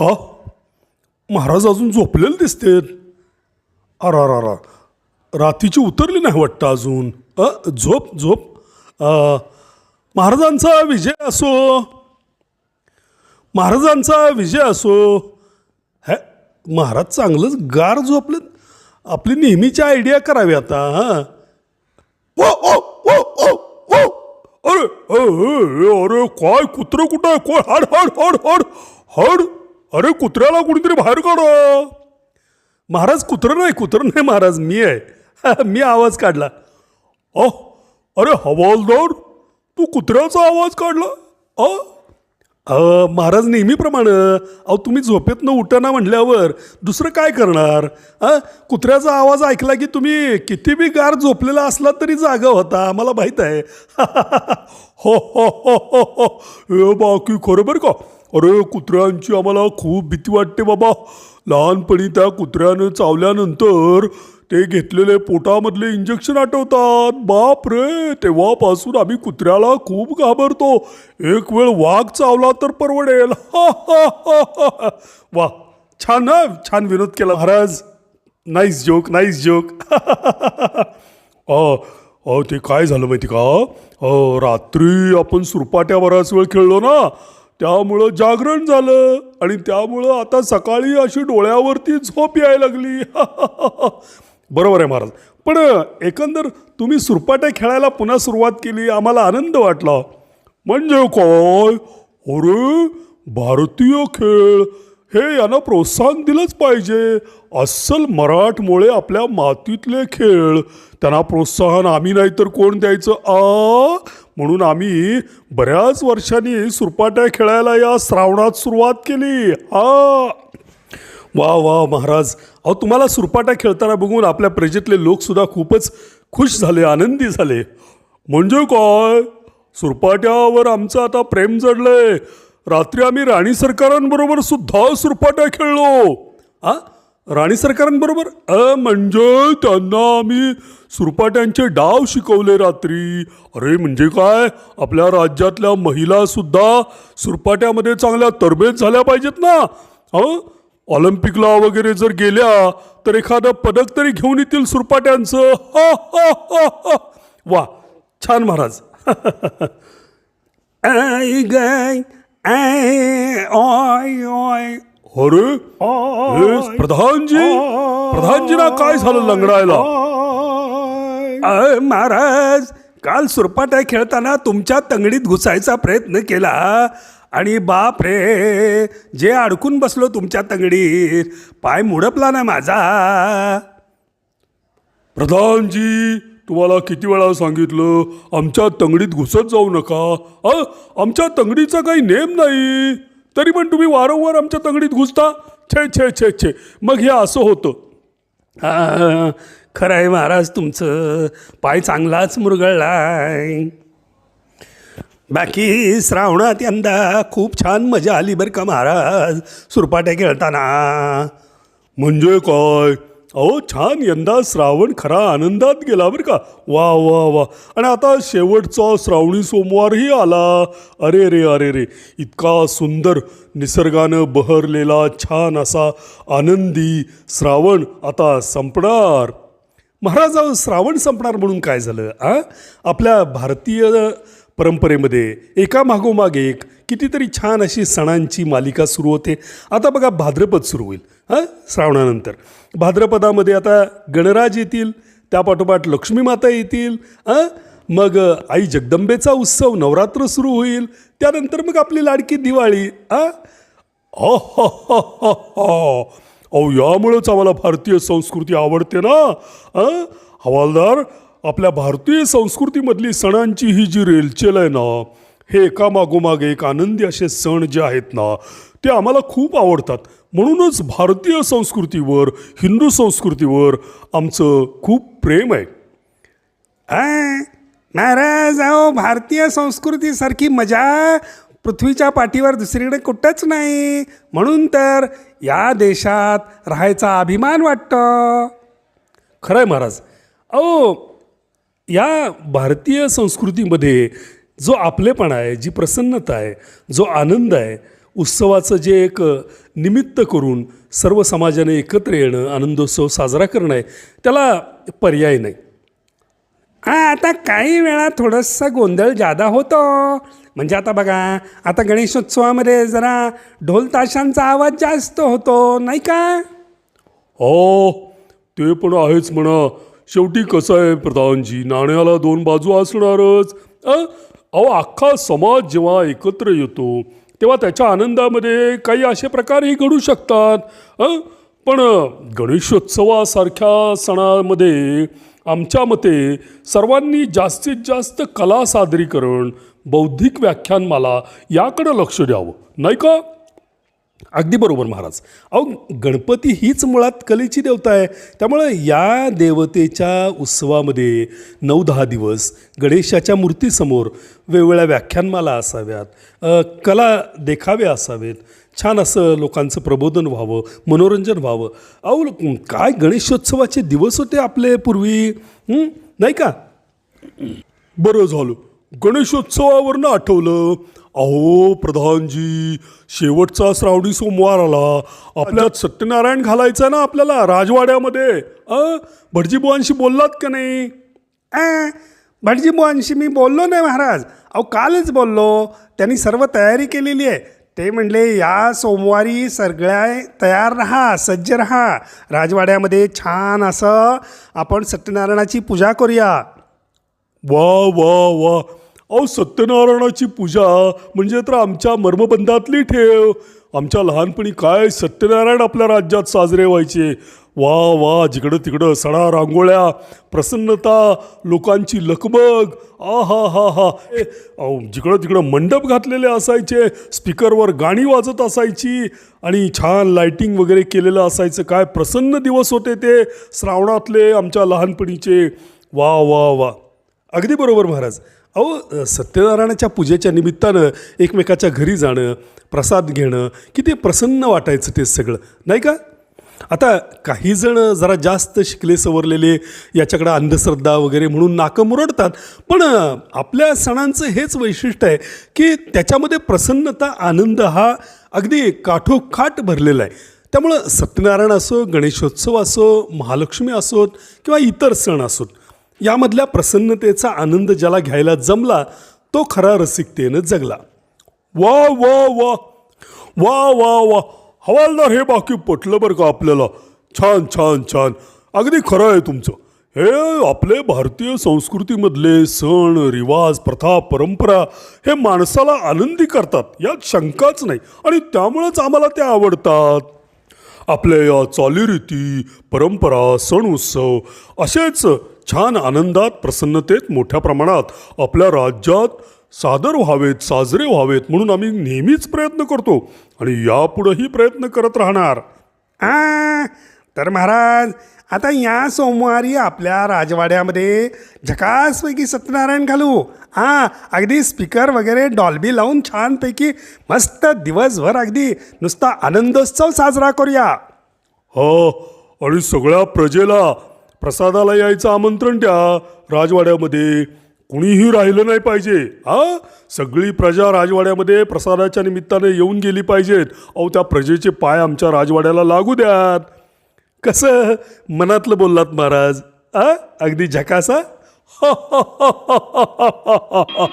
आ? महाराज अजून झोपलेले दिसते अरा रा रा रात्रीची उतरली नाही वाटतं अजून. अ झोप झोप. महाराजांचा विजय असो. महाराजांचा विजय असो. हे महाराज चांगलंच गार झोपलेत. आपली नेहमीची आयडिया करावी आता हां. ओ ओ ओ ओ ओ. अरे अरे काय कुत्रं कुठं आहे? कोण? हाड हड हड हड. हड. अरे कुत्र्याला कुणीतरी बाहेर काढा. महाराज कुत्रं नाही कुत्रं नाही महाराज मी आहे. मी आवाज काढला. अह अरे हवालदार तू कुत्र्याचा आवाज काढला? अ महाराज नेहमीप्रमाणे अहो तुम्ही झोपेतनं उठाना म्हणल्यावर दुसरं काय करणार? हां कुत्र्याचा आवाज ऐकला की तुम्ही किती बी गार झोपलेला असला तरी जागा होता मला माहीत आहे. हो हो हो हो हो. हे बाकी खरं बरं का? अरे कुत्र्यांची आम्हाला खूप भीती वाटते बाबा. लहानपणी त्या कुत्र्यानं चावल्यानंतर ते घेतलेले पोटामधले इंजेक्शन आठवतात. बाप रे तेव्हापासून आम्ही कुत्र्याला खूप घाबरतो. एक वेळ वाघ चावला तर परवडेल. हा, हा, हा, हा. वा छान ना छान विनोद केला. महाराज नाईस जोक नाईस जोक ते काय झालं माहिती का? रात्री आपण सुरपाट्या बराच वेळ खेळलो ना. त्यामुळं जागरण झालं आणि त्यामुळं आता सकाळी अशी डोळ्यावरती झोप यायला लागली. बरोबर आहे महाराज. पण एकंदर तुम्ही सुरपाट्या खेळायला पुन्हा सुरुवात केली आम्हाला आनंद वाटला. म्हणजे काय? अरे भारतीय खेळ. हे यांना प्रोत्साहन दिलंच पाहिजे. अस्सल मराठमोळे आपल्या मातीतले खेळ. त्यांना प्रोत्साहन आम्ही नाही तर कोण द्यायचं? आ? म्हणून आम्ही बऱ्याच वर्षांनी सुरपाट्या खेळायला या श्रावणात सुरुवात केली. आ? वा वा महाराज. अहो तुम्हाला सुरपाट्या खेळताना बघून आपल्या प्रजेतले लोकसुद्धा खूपच खुश झाले आनंदी झाले. म्हणजे काय? सुरपाट्यावर आमचं आता प्रेम जडलंय. रात्री आम्ही राणी सरकारांबरोबर सुद्धा सुरपाट्या खेळलो. आ? राणी सरकारांबरोबर? अ म्हणजे त्यांना आम्ही सुरपाट्यांचे डाव शिकवले रात्री. अरे म्हणजे काय? आपल्या राज्यातल्या महिला सुद्धा सुरपाट्यामध्ये चांगल्या तरबेज झाल्या पाहिजेत ना? हं ऑलिम्पिकला वगैरे जर गेल्या तर एखादं पदक तरी घेऊन येतील सुरपाट्यांचं. हा, हा, हा, हा. वा छान महाराज. आय गाय आय अरे प्रधानजी प्रधानजीना काय झालं लंगडायला? महाराज काल सुरपाट्या खेळताना तुमच्या तंगडीत घुसायचा प्रयत्न केला. आणि बाप रे जे अडकून बसलो तुमच्या तंगडीत पाय मुडपला ना माझा. प्रधानजी तुम्हाला किती वेळा सांगितलं आमच्या तंगडीत घुसत जाऊ नका. अ आमच्या तंगडीचा काही नेम नाही. तरी पण तुम्ही वारंवार आमच्या तंगडीत घुसता. छे छे छे छे. मग हे असं होतं. हा, खरं आहे महाराज तुमचं. पाय चांगलाच मुरगळलाय. बाकी श्रावणात यंदा खूप छान मजा आली बरं का महाराज? सुरपाट्या खेळताना. म्हणजे काय? अहो छान यंदा श्रावण खरा आनंदात गेला बरं का. वा वा वा. आणि आता शेवटचा श्रावणी सोमवारही आला. अरे रे अरे रे. इतका सुंदर निसर्गानं बहरलेला छान असा आनंदी श्रावण आता संपणार. महाराज श्रावण संपणार म्हणून काय झालं आ? आपल्या भारतीय परंपरेमध्ये एका मागोमाग एक कितीतरी छान अशी सणांची मालिका सुरू होते. आता बघा भाद्रपद सुरू होईल हां? श्रावणानंतर. भाद्रपदामध्ये आता गणराज येतील त्यापाठोपाठ लक्ष्मी माता येतील हां? मग आई जगदंबेचा उत्सव नवरात्र सुरू होईल त्यानंतर मग आपली लाडकी दिवाळी हां? अहो यामुळेच आम्हाला भारतीय संस्कृती आवडते ना हवालदार आपल्या भारतीय संस्कृतीमधली सणांची ही जी रेलचेल आहे ना हे एकामागोमागे एक आनंदी असे सण जे आहेत ना ते आम्हाला खूप आवडतात. म्हणूनच भारतीय संस्कृतीवर हिंदू संस्कृतीवर आमचं खूप प्रेम आहे. आ, महाराज अहो भारतीय संस्कृतीसारखी मजा पृथ्वीच्या पाठीवर दुसरीकडे कुठंच नाही. म्हणून तर या देशात राहायचा अभिमान वाटतं. खरं आहे महाराज. अहो या भारतीय संस्कृतीमध्ये जो आपलेपणा आहे जी प्रसन्नता आहे जो आनंद आहे उत्सवाचं जे एक निमित्त करून सर्व समाजाने एकत्र येणं आनंदोत्सव साजरा करणं आहे त्याला पर्याय नाही. हा आता काही वेळा थोडंसं गोंधळ जादा होतो. म्हणजे आता बघा आता गणेशोत्सवामध्ये जरा ढोल ताशांचा आवाज जास्त होतो नाही का? हो ते पण आहेच म्हणा. शेवटी कसं आहे प्रधानजी? नाण्याला दोन बाजू असणारच. अ? अहो अख्खा समाज जेव्हा एकत्र येतो तेव्हा त्याच्या आनंदामध्ये काही असे प्रकारही घडू शकतात. पण गणेशोत्सवासारख्या सणामध्ये आमच्या मते सर्वांनी जास्तीत जास्त कला सादरीकरण बौद्धिक व्याख्यानमाला याकडं लक्ष द्यावं. नाही का? अगदी बरोबर महाराज. अहो गणपती हीच मुळात कलेची देवता आहे. त्यामुळं या देवतेच्या उत्सवामध्ये नऊ दहा दिवस गणेशाच्या मूर्तीसमोर वेगवेगळ्या व्याख्यानमाला असाव्यात कला देखावे असावेत. छान असं लोकांचं प्रबोधन व्हावं मनोरंजन व्हावं. अहो काय गणेशोत्सवाचे दिवस होते आपले पूर्वी? नाही का? बरं झालं. गणेशोत्सवावरनं आठवलं. अहो प्रधानजी शेवटचा श्रावणी सोमवार आला. आपल्यात सत्यनारायण घालायचं ना आपल्याला राजवाड्यामध्ये? अ? भटजीबुवांशी बोललात का नाही? आ, भटजी बुवांशी मी बोललो नाही महाराज. अहो कालच बोललो. त्यांनी सर्व तयारी केलेली आहे. ते म्हणले या सोमवारी सगळ्या तयार राहा सज्ज राहा. राजवाड्यामध्ये छान असं आपण सत्यनारायणाची पूजा करूया. वा वा वा. अहो सत्यनारायणाची पूजा म्हणजे तर आमच्या मर्मबंधातली ठेव. आमच्या लहानपणी काय सत्यनारायण आपल्या राज्यात साजरे व्हायचे? वा वा जिकडं तिकडं सडा रांगोळ्या प्रसन्नता लोकांची लकबग आ हा हा हा. ए, अहो जिकडं तिकडं मंडप घातलेले असायचे स्पीकरवर गाणी वाजत असायची आणि छान लायटिंग वगैरे केलेलं असायचं. काय प्रसन्न दिवस होते ते श्रावणातले आमच्या लहानपणीचे. वा वा वा. अगदी बरोबर महाराज. अहो सत्यनारायणाच्या पूजेच्या निमित्तानं एकमेकाच्या घरी जाणं प्रसाद घेणं किती प्रसन्न वाटायचं ते सगळं नाही का? आता काहीजण जरा जास्त शिकले सवरलेले याच्याकडं अंधश्रद्धा वगैरे म्हणून नाकं मुरडतात. पण आपल्या सणांचं हेच वैशिष्ट्य आहे की त्याच्यामध्ये प्रसन्नता आनंद हा अगदी काठोखाट भरलेला आहे. त्यामुळं सत्यनारायण असो गणेशोत्सव असो महालक्ष्मी असोत किंवा इतर सण असोत यामधल्या प्रसन्नतेचा आनंद ज्याला घ्यायला जमला तो खरा रसिकतेनं जगला. वा वा वा. वा वा वा. हवालदार हे बाकी पटलं बरं का आपल्याला. छान छान छान. अगदी खरं आहे तुमचं. हे आपले भारतीय संस्कृतीमधले सण रिवाज प्रथा परंपरा हे माणसाला आनंदी करतात. यात शंकाच नाही. आणि त्यामुळंच आम्हाला त्या आवडतात. आपल्या या चालीरीती परंपरा सण उत्सव असेच छान आनंदात प्रसन्नतेत मोठ्या प्रमाणात आपल्या राज्यात सादर व्हावेत साजरे व्हावेत म्हणून आम्ही नेहमीच प्रयत्न करतो आणि यापुढंही प्रयत्न करत राहणार. आ, तर महाराज आता या सोमवारी आपल्या राजवाड्यामध्ये झकासपैकी सत्यनारायण घालू. हां अगदी स्पीकर वगैरे डॉल्बी लावून छानपैकी मस्त दिवसभर अगदी नुसता आनंदोत्सव साजरा करूया. हो आणि सगळ्या प्रजेला प्रसादाला यायचं आमंत्रण द्या. राजवाड्यामध्ये कुणीही राहिलं नाही पाहिजे. हा? सगळी प्रजा राजवाड्यामध्ये प्रसादाच्या निमित्ताने येऊन गेली पाहिजेत. अहो त्या प्रजेचे पाय आमच्या राजवाड्याला लागू द्यात. कसं? मनातलं बोललात महाराज. आ अगदी झकासा?